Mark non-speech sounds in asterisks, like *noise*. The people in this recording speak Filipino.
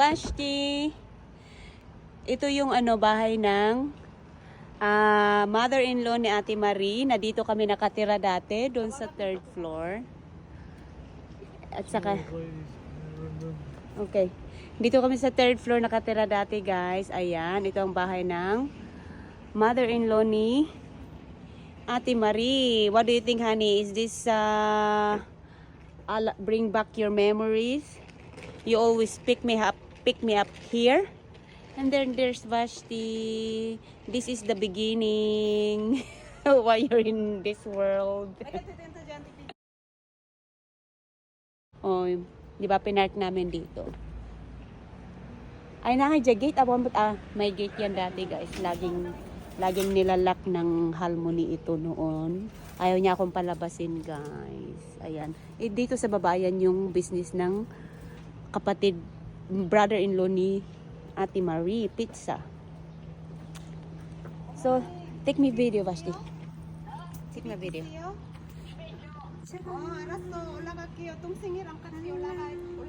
Vashti. Ito yung ano bahay ng ah, mother-in-law ni Ate Marie na dito kami nakatira dati doon sa third floor. At saka Okay. Dito kami sa third floor nakatira dati, guys. Ayan, ito ang bahay ng mother-in-law ni Ate Marie. What do you think, honey? Is this uh, bring back your memories? You always pick me up, pick me up here. And then there's Vashti. This is the beginning. *laughs* Why you're in this world. Oh, di ba pinark namin dito? Ay, nakadya gate. Abon ba't ah, may gate yan dati guys. Laging, laging nilalak ng harmony ito noon. Ayaw niya akong palabasin guys. Ayan. Eh, dito sa babayan yung business ng kapatid, brother-in-law ni Ate Marie, pizza. So, take me video, Vashti. Take me video. 어, 알았어. 올라갈게요. 동생이랑 같이 올라가, 올라갈